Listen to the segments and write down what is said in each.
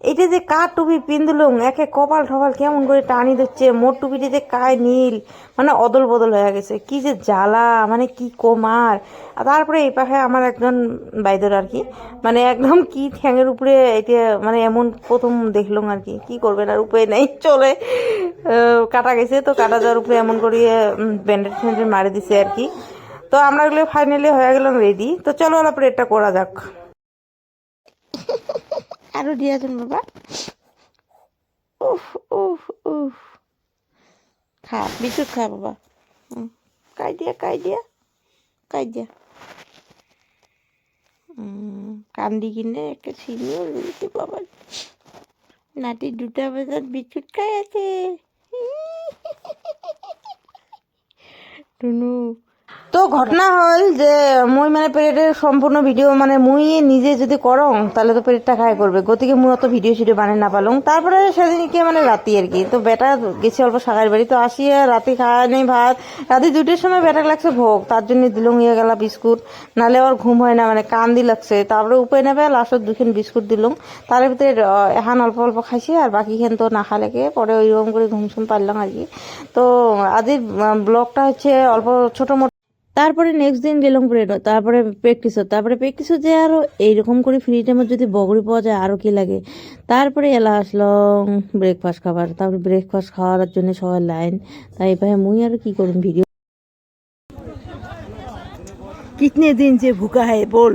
এইটা যে কার টুপি পিন্দলুম একে কপাল ঠপাল কেমন করে টানি দিচ্ছে মোর টুপিটা যে কায় নীল মানে অদল বদল হয়ে গেছে। কি যে জ্বালা মানে কি কমার। আর তারপরে এই পাশে আমার একজন বাইদর আর কি মানে একদম কি ঠ্যাঙের উপরে এটা মানে এমন প্রথম দেখলাম আর কি। কি করবেন আর উপায় নেই, চলে। কাটা গেছে, তো কাটা যাওয়ার উপরে এমন করে ব্যান্ডেড ফ্যান্ডেড মারি দিছে আর কি। তো আমরা এগুলো ফাইনালি হয়ে গেলাম রেডি তো চলো ওলা প্লেটটা করা যাক। আরও দিয়াছেন বাবা। উফ উফ উফ। খা, বিস্কুট খা বাবা। কাই দিয়া কাই দিয়া কাই দিয়া। কান্দি কিনে একটা ছিনিও দিতে বাবা। নাতি দুটা বাজাত বিস্কুট খাই আছে টুনু তো ঘটনা হল যে মুই মানে পেরেটের সম্পূর্ণ ভিডিও মানে মুই নিজে যদি করং, তাহলে তো পেরেটটা খাই করবে। গতিকে মুই অত ভিডিও সিডিও বানিয়ে না পালং। তারপরে সেদিনকে মানে রাতি আর কি। তো বেটা গেছি অল্প সাগার বাড়ি। তো আসিয়া রাতে খাওয়া নেই ভাত। রাতে দুটোর সময় বেটা লাগছে ভোগ। তার জন্য দিলং ইয়ে গেলা বিস্কুট। নালে ওর ঘুম হয় না মানে কান্দি লাগছে। তারপরে উপায় নেবে লাস্টত দুখান বিস্কুট দিলুম তার ভিতরে এখান অল্প অল্প খাইছি আর বাকিখান তো না খালেকে। পরে ওইরকম করে ঘুম পারলাম আর কি। তো আজের ব্লগটা হচ্ছে অল্প ছোট মোটো তারপরে নেক্সট দিন গেলাম প্রেড তারপরে প্র্যাকটিসও তারপরে প্র্যাকটিসও যে আরো এইরকম করে ফ্রি টাইমে যদি বগরি পাওয়া যায় আরো কি লাগে তারপরে এলা আসলাম ব্রেকফাস্ট খাবার তারপরে ব্রেকফাস্ট খাওয়ার জন্য সবাই লাইন তাই ভাই মুই আর কি করুম ভিডিও কিতনে দিন যে ভুকা है बोल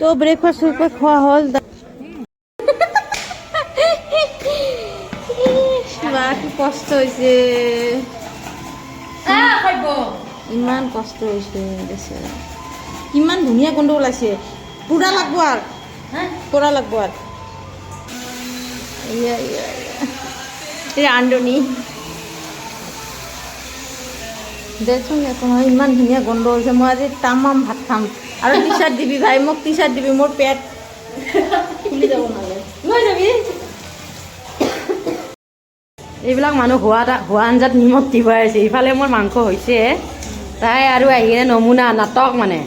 তো ব্রেকফাস্ট ব্রেকফাস্ট খাওয়া হল কষ্ট হয়েছে ইমান কষ্ট হৈছে বেচেৰা কিমান ধুনীয়া গোন্ধ ওলাইছে। পুৰা লাগব আৰু। পুৰা লাগব আৰু। ৰান্ধনি দেচোন একো নহয় ইমান ধুনীয়া গোন্ধ হৈছে মই আজি তামাম ভাত খাম। আৰু টি চাৰ্ট দিবি ভাই। মোক টি চাৰ্ট দিবি। মোৰ পেট ফুলি যাব নহ'লে। লৈ যাবি? এইবিলাক মানুহ হোৱা হোৱা আঞ্জাত নিমখ দিব আছে। ইফালে মোৰ মাংস হৈছে। তাই আৰু আহি কিনে নমুনা নাটক মানে।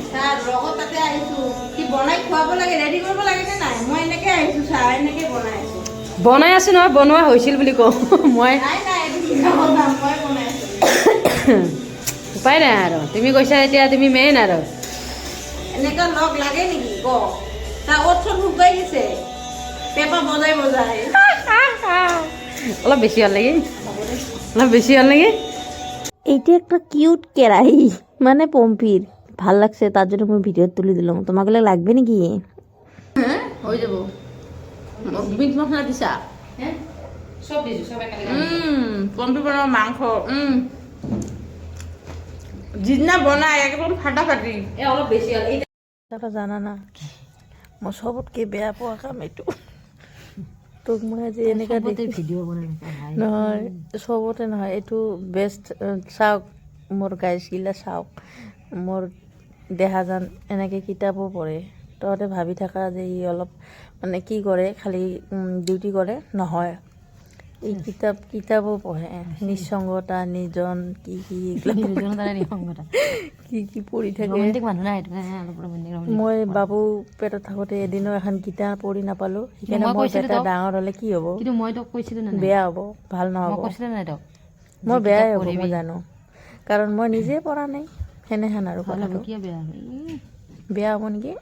আহিছোঁ। বনাই আহিছোঁ আছোঁ। নহয় বনোৱা হৈছিল বুলি কওঁ। মই উপায় নাই আৰু। তুমি কৈছা এতিয়া তুমি মেইন আৰু। এনেকুৱা লগ লাগে নেকি? ক। তাৰ শুকাই দিছে। পেপা বজাই বজাই। অলপ বেছি হ'ল নেকি? অলপ বেছি হ'ল নেকি? এইটা একটা কিউট কেরাহি মানে পম্পির ভালো লাগছে তার জন্য মই ভিডিও তুলে দিলাম তোমাকে লাগবে নাকি? হৈ? যাব। মিট মছলা দিছা? পম্পি বনোৱা মাংস একদম এ অলপ হ'ল। জানা না মই চবতকে বেয়া পোৱা কাম এইটো। তোক মই আজি এনেকা নহয় চবতে নহয় এইটো বেষ্ট চাওক মোৰ গাইছিলা চাওক। মোৰ দেহা যেন এনেকৈ কিতাপো পঢ়ে। তহঁতে ভাবি থাকা যে ই অলপ মানে কি কৰে খালি ডিউটি কৰে নহয়। এই কিতাপ কিতাপো পঢ়ে নিঃসংগতা নিজন কি কি কি কি পঢ়ি থাকে। মই বাবু পেটত থাকোঁতে এদিনো এখন কিতাপ পঢ়ি নাপালোঁ। সেইকাৰণে মই তোক। ডাঙৰ হ'লে কি হ'ব? কিন্তু মই তোক কৈছিলোঁ নে বেয়া হ'ব ভালো নহ'ব। কৈছিলোঁ নাই তোক? মই বেয়াই হ'ব মই জানো। কাৰণ মই নিজে পঢ়া নাই সেনেহেন আৰু কথাটো। বেয়া হ'ব নেকি?